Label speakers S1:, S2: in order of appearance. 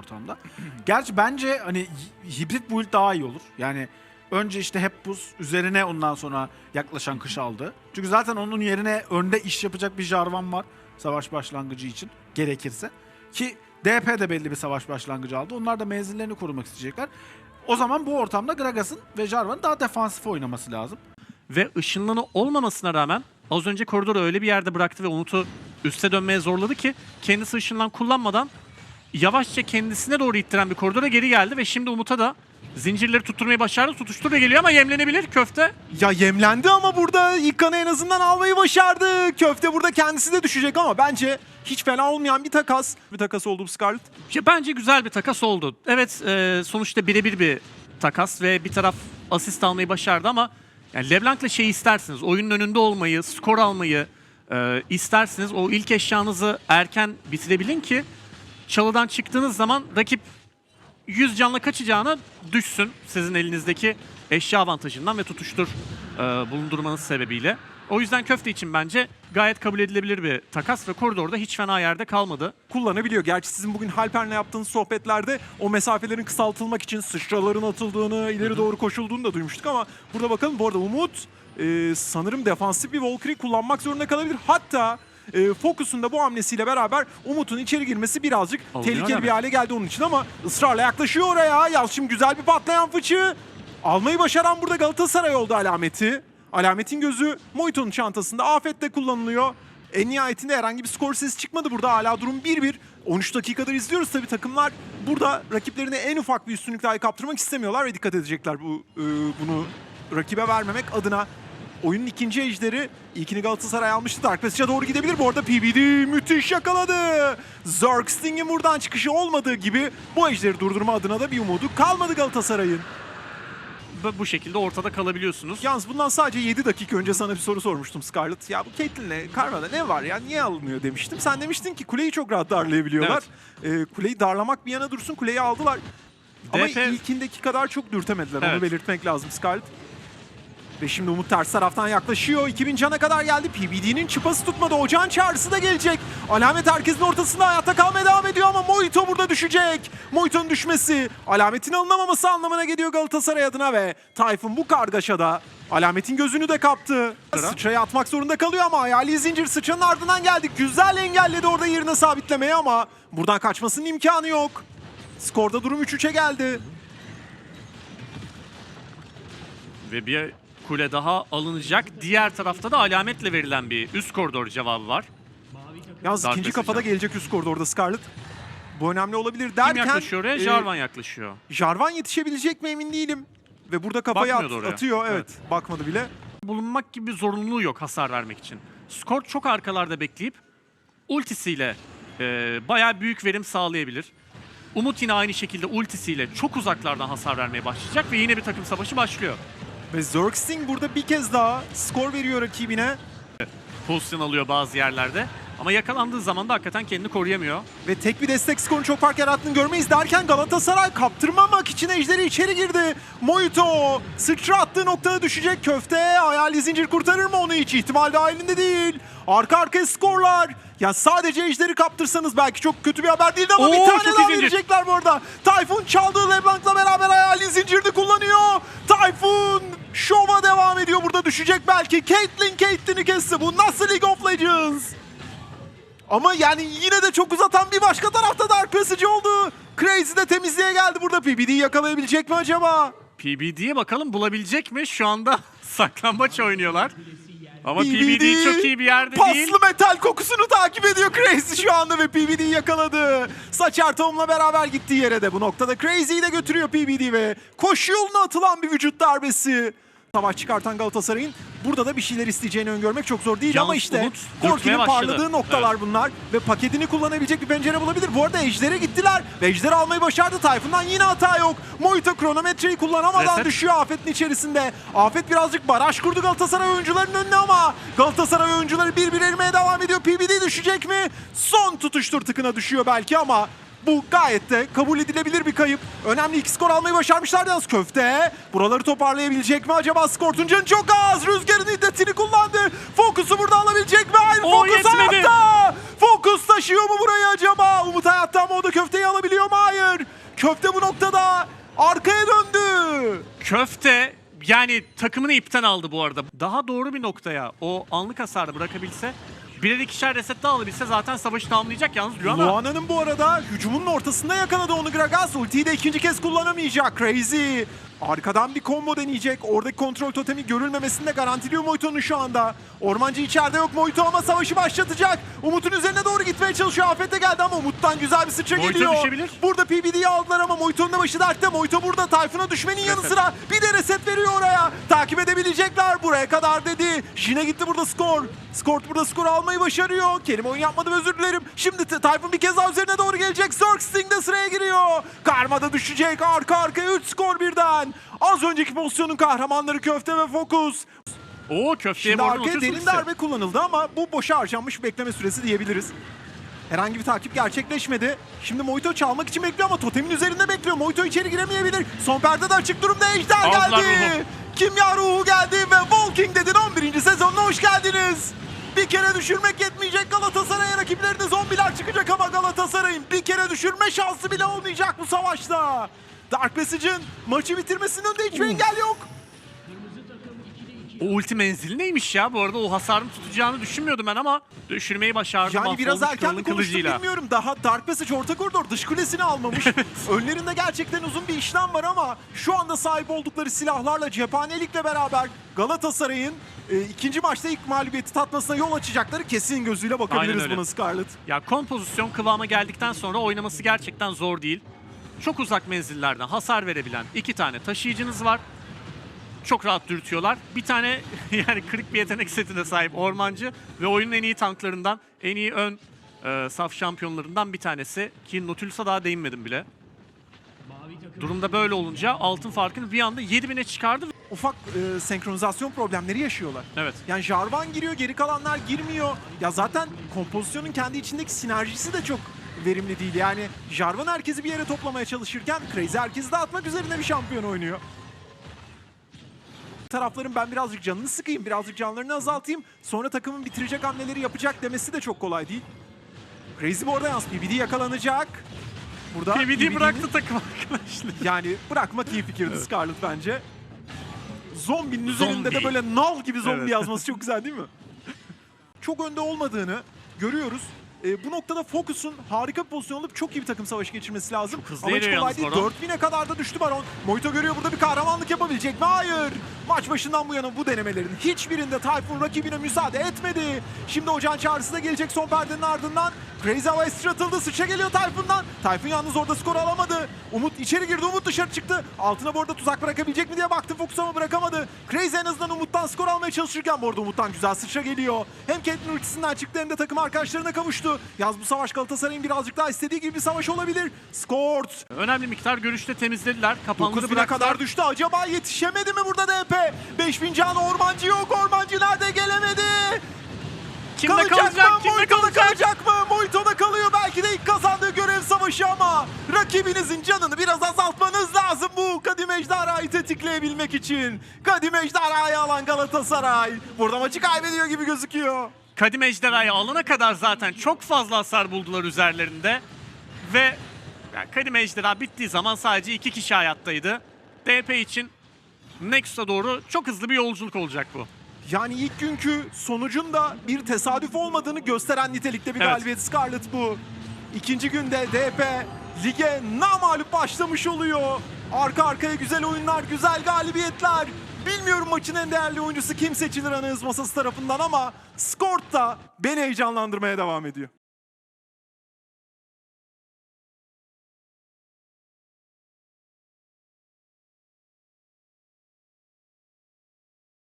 S1: ortamda. Gerçi bence hani hi- hibrit build daha iyi olur. Yani önce işte hep buz üzerine ondan sonra yaklaşan kış aldı. Çünkü zaten onun yerine önde iş yapacak bir Jarvan var savaş başlangıcı için gerekirse. Ki DP de belli bir savaş başlangıcı aldı. Onlar da menzillerini korumak isteyecekler. O zaman bu ortamda Gragas'ın ve Jarvan'ın daha defansif oynaması lazım.
S2: Ve ışınlanı olmamasına rağmen az önce koridoru öyle bir yerde bıraktı ve Umut'u üste dönmeye zorladı ki kendisi ışınlan kullanmadan yavaşça kendisine doğru ittiren bir koridora geri geldi ve şimdi Umut'a da zincirleri tutturmayı başardı. Tutuştur da geliyor ama yemlenebilir köfte.
S3: Ya yemlendi ama burada ilk kanı en azından almayı başardı. Köfte burada kendisi de düşecek ama bence hiç fena olmayan bir takas. Bir takas oldu bu Scarlet.
S2: Ya Bence güzel bir takas oldu. Evet e, sonuçta birebir bir takas ve bir taraf asist almayı başardı ama yani LeBlanc'la şey istersiniz. Oyunun önünde olmayı, skor almayı e, istersiniz. O ilk eşyanızı erken bitirebilin ki çalıdan çıktığınız zaman rakip 100 canla kaçacağına düşsün sizin elinizdeki eşya avantajından ve tutuştur e, bulundurmanız sebebiyle. O yüzden köfte için bence gayet kabul edilebilir bir takas ve koridorda hiç fena yerde kalmadı.
S3: kullanabiliyor. Gerçi sizin bugün Halper'le yaptığınız sohbetlerde o mesafelerin kısaltılmak için sıçraların atıldığını, ileri doğru koşulduğunu da duymuştuk ama burada bakalım bu arada Umut e, sanırım defansif bir Valkyrie kullanmak zorunda kalabilir. Hatta e, Focus'un da bu hamlesiyle beraber Umut'un içeri girmesi birazcık
S2: Alınıyor
S3: tehlikeli
S2: hemen.
S3: bir hale geldi onun için ama ısrarla yaklaşıyor oraya. Yalçın güzel bir patlayan fıçı. Almayı başaran burada Galatasaray oldu alameti. Alametin gözü Moito'nun çantasında. Afet de kullanılıyor. En nihayetinde herhangi bir skor sesi çıkmadı burada. Hala durum 1-1. 13 dakikadır izliyoruz tabii takımlar. Burada rakiplerine en ufak bir üstünlük dahi kaptırmak istemiyorlar ve dikkat edecekler bu e, bunu rakibe vermemek adına. Oyunun ikinci ejderi ilkini Galatasaray almıştı. Dark Passage'a doğru gidebilir. Bu arada PBD müthiş yakaladı. Zerg Sting'in buradan çıkışı olmadığı gibi bu ejderi durdurma adına da bir umudu kalmadı Galatasaray'ın.
S2: Bu- bu şekilde ortada kalabiliyorsunuz.
S3: Yalnız bundan sadece 7 dakika önce sana bir soru sormuştum Scarlett. Ya bu Caitlyn'le Karma'da ne var ya niye alınıyor demiştim. Sen demiştin ki kuleyi çok rahat darlayabiliyorlar. Ee, kuleyi darlamak bir yana dursun kuleyi aldılar. Ama
S2: DP
S3: ilkindeki kadar çok dürtemediler onu
S2: Evet.
S3: belirtmek lazım Scarlett. Ve şimdi Umut ters taraftan yaklaşıyor. 2000 cana kadar geldi. PBD'nin çıpası tutmadı. Ocağın çağrısı da gelecek. Alamet herkesin ortasında hayatta kalmaya devam ediyor ama Moito burada düşecek. Moito'nun düşmesi alametin alınamaması anlamına geliyor Galatasaray adına ve Tayfun bu kargaşada alametin gözünü de kaptı. Sıçrayı atmak zorunda kalıyor ama hayali zincir sıçranın ardından geldik. Güzel engelledi orada yerine sabitlemeyi ama buradan kaçmasının imkanı yok. Skorda durum 3-3'e geldi.
S2: Ve bir kule daha alınacak. Diğer tarafta da alametle verilen bir üst koridor cevabı var.
S3: Yalnız
S2: Dark
S3: ikinci kafada gelecek üst koridorda Scarlett. Bu önemli olabilir
S2: Kim
S3: derken...
S2: yaklaşıyor oraya?
S3: e,
S2: Jarvan yaklaşıyor.
S3: Jarvan yetişebilecek mi emin değilim. Ve burada kafayı at-
S2: oraya.
S3: atıyor. Evet, bakmadı bile.
S2: Bulunmak gibi bir zorunluluğu yok hasar vermek için. Skor çok arkalarda bekleyip ultisiyle e, bayağı büyük verim sağlayabilir. Umut yine aynı şekilde ultisiyle çok uzaklardan hasar vermeye başlayacak ve yine bir takım savaşı başlıyor.
S3: Ve Zergsting burada bir kez daha skor veriyor rakibine.
S2: Pozisyon alıyor bazı yerlerde ama yakalandığı zaman da hakikaten kendini koruyamıyor.
S3: Ve tek bir destek skorun çok fark yarattığını görmeyiz derken Galatasaray kaptırmamak için ejderi içeri girdi. Moito sıçra attığı noktada düşecek köfte. Hayali zincir kurtarır mı onu hiç ihtimal dahilinde değil. Arka arkaya skorlar. Ya sadece ejderi kaptırsanız belki çok kötü bir haber değildi ama
S2: Oo,
S3: bir tane daha
S2: zincir.
S3: verecekler bu arada. Tayfun çaldığı Leblanc'la beraber hayali zincirini kullanıyor. Tayfun şova devam ediyor. Burada düşecek belki. Caitlyn Caitlyn'i kesti. Bu nasıl League of Legends? Ama yani yine de çok uzatan bir başka tarafta Dark Passage oldu. Crazy de temizliğe geldi burada. PBD'yi yakalayabilecek mi acaba?
S2: PBD'ye bakalım bulabilecek mi? Şu anda saklambaç oynuyorlar. Ama
S3: PBD
S2: PBD çok iyi bir yerde
S3: paslı
S2: değil.
S3: metal kokusunu takip ediyor Crazy şu anda ve PBD'yi yakaladı. Saçar Tom'la beraber gittiği yere de bu noktada Crazy'yi de götürüyor PBD ve koşu yoluna atılan bir vücut darbesi. Savaş çıkartan Galatasaray'ın burada da bir şeyler isteyeceğini öngörmek çok zor değil
S2: Yalnız
S3: ama işte
S2: başladı.
S3: parladığı noktalar bunlar ve paketini kullanabilecek bir pencere bulabilir. Bu arada Ejder'e gittiler ve Ejder almayı başardı. Tayfun'dan yine hata yok. Moito kronometreyi kullanamadan
S2: Reset.
S3: düşüyor Afet'in içerisinde. Afet birazcık baraj kurdu Galatasaray oyuncularının önüne ama Galatasaray oyuncuları bir bir erimeye devam ediyor. PBD düşecek mi? Son tutuştur tıkına düşüyor belki ama Bu gayet de kabul edilebilir bir kayıp. Önemli iki skor almayı başarmışlar yalnız köfte. Buraları toparlayabilecek mi acaba? Skort'un canı çok az. Rüzgarın iddetini kullandı. Fokus'u burada alabilecek mi? Hayır
S2: O
S3: Fokus
S2: yetmedi.
S3: hayatta. Fokus taşıyor mu burayı acaba? Umut hayatta ama o da köfteyi alabiliyor mu? Hayır. Köfte bu noktada arkaya döndü.
S2: Köfte yani takımını ipten aldı bu arada. Daha doğru bir noktaya o anlık hasarı bırakabilse birer ikişer reset daha alabilse zaten savaşı tamamlayacak yalnız Luana.
S3: Luana'nın bu arada hücumunun ortasında yakaladı onu Gragas. Ultiyi de ikinci kez kullanamayacak. Crazy. Arkadan bir combo deneyecek. Oradaki kontrol totemi görülmemesini de garantiliyor Moito'nun şu anda. Ormancı içeride yok Moito ama savaşı başlatacak. Umut'un üzerine doğru gitmeye çalışıyor. Afet de geldi ama Umut'tan güzel bir sıçra
S2: Moito
S3: geliyor.
S2: düşebilir.
S3: Burada PBD'yi aldılar ama Moito'nun da başı dertte. Moito burada Tayfun'a düşmenin yanı sıra bir de reset veriyor oraya. Takip edebilecekler buraya kadar dedi. Jine gitti burada skor. Skort burada skor almayı başarıyor. Kelime oyun yapmadım özür dilerim. Şimdi Tayfun bir kez daha üzerine doğru gelecek. Zerg Sting de sıraya giriyor. Karma da düşecek. Arka arkaya 3 skor birden. Az önceki pozisyonun kahramanları Köfte ve Fokus.
S2: Oo köfteye
S3: Şimdi
S2: vurdu,
S3: arkaya derin darbe kullanıldı ama bu boşa harcanmış bekleme süresi diyebiliriz. Herhangi bir takip gerçekleşmedi. Şimdi Moito çalmak için bekliyor ama totemin üzerinde bekliyor. Moito içeri giremeyebilir. Son perde de açık durumda Ejder geldi.
S2: ruhu.
S3: Kimya ruhu geldi ve Walking Dead'in 11. sezonuna hoş geldiniz. Bir kere düşürmek yetmeyecek Galatasaray'a rakiplerinde zombiler çıkacak ama Galatasaray'ın bir kere düşürme şansı bile olmayacak bu savaşta. Dark Passage'ın maçı bitirmesinin önünde hiçbir engel yok.
S2: O ulti menzili neymiş ya? Bu arada o hasarını tutacağını düşünmüyordum ben ama düşürmeyi başardı.
S3: Yani biraz
S2: Mahvolmuş
S3: erken mi konuştum
S2: kılıcıyla.
S3: bilmiyorum. Daha Dark Passage orta koridor dış kulesini almamış. Önlerinde gerçekten uzun bir işlem var ama şu anda sahip oldukları silahlarla cephanelikle beraber Galatasaray'ın e, ikinci maçta ilk mağlubiyeti tatmasına yol açacakları kesin gözüyle bakabiliriz
S2: öyle.
S3: buna Scarlett.
S2: Ya kompozisyon kıvama geldikten sonra oynaması gerçekten zor değil. Çok uzak menzillerden hasar verebilen iki tane taşıyıcınız var. Çok rahat dürtüyorlar. Bir tane yani kırık bir yetenek setine sahip ormancı ve oyunun en iyi tanklarından, en iyi ön e, saf şampiyonlarından bir tanesi. Ki Nautilus'a daha değinmedim bile. Durumda böyle olunca altın farkını bir anda 7000'e çıkardı.
S3: Ufak e, senkronizasyon problemleri yaşıyorlar.
S2: Evet.
S3: Yani Jarvan giriyor, geri kalanlar girmiyor. Ya zaten kompozisyonun kendi içindeki sinerjisi de çok verimli değil. Yani Jarvan herkesi bir yere toplamaya çalışırken Crazy herkesi dağıtmak üzerine bir şampiyon oynuyor. Tarafların ben birazcık canını sıkayım, birazcık canlarını azaltayım. Sonra takımın bitirecek hamleleri yapacak demesi de çok kolay değil. Crazy bu arada yalnız PBD yakalanacak. Burada
S2: PBD bıraktı takım arkadaşlar.
S3: yani bırakmak iyi fikirdi Scarlett bence. Zombinin üzerinde de
S2: Zombi.
S3: böyle nal gibi zombi
S2: Evet.
S3: yazması çok güzel değil mi? Çok önde olmadığını görüyoruz. Ee, bu noktada Focus'un harika bir pozisyon alıp çok iyi bir takım savaşı geçirmesi lazım.
S2: Çok hızlı
S3: Ama hiç
S2: yürüyor
S3: kolay
S2: yalnız
S3: değil.
S2: Baron.
S3: 4000'e kadar da düştü Baron. Moito görüyor burada bir kahramanlık yapabilecek mi? Hayır. Maç başından bu yana bu denemelerin hiçbirinde Tayfun rakibine müsaade etmedi. Şimdi ocağın çağrısı da gelecek son perdenin ardından. Crazy havaya sıçratıldı. Sıçra geliyor Tayfun'dan. Tayfun yalnız orada skor alamadı. Umut içeri girdi. Umut dışarı çıktı. Altına bu arada tuzak bırakabilecek mi diye baktı. Fokus ama bırakamadı. Crazy en azından Umut'tan skor almaya çalışırken bu arada Umut'tan güzel sıçra geliyor. Hem Caitlyn ultisinden çıktı hem de takım arkadaşlarına kavuştu. Yaz bu savaş Galatasaray'ın birazcık daha istediği gibi bir savaş olabilir. Skort
S2: Önemli miktar görüşte temizlediler.
S3: 9000'e
S2: bıraktılar.
S3: kadar düştü. Acaba yetişemedi mi burada DP? 5000 can ormancı yok. Ormancı nerede gelemedi?
S2: Kimde
S3: kalacak,
S2: kalacak?
S3: mı?
S2: Kimde
S3: Moito'da
S2: kalacak?
S3: kalacak mı? Moito'da kalıyor. Belki de ilk kazandığı görev savaşı ama rakibinizin canını biraz azaltmanız lazım bu Kadim Ejderha'yı tetikleyebilmek için. Kadim Ejderha'yı alan Galatasaray. Burada maçı kaybediyor gibi gözüküyor.
S2: Kadim Ejderha'yı alana kadar zaten çok fazla hasar buldular üzerlerinde. Ve yani Kadim Ejderha bittiği zaman sadece iki kişi hayattaydı. DP için Nexus'a doğru çok hızlı bir yolculuk olacak bu.
S3: Yani ilk günkü sonucun da bir tesadüf olmadığını gösteren nitelikte bir
S2: Evet.
S3: galibiyet Scarlett bu. İkinci günde DP lige namalup başlamış oluyor. Arka arkaya güzel oyunlar, güzel galibiyetler. Bilmiyorum maçın en değerli oyuncusu kim seçilir analiz masası tarafından ama Skort da beni heyecanlandırmaya devam ediyor.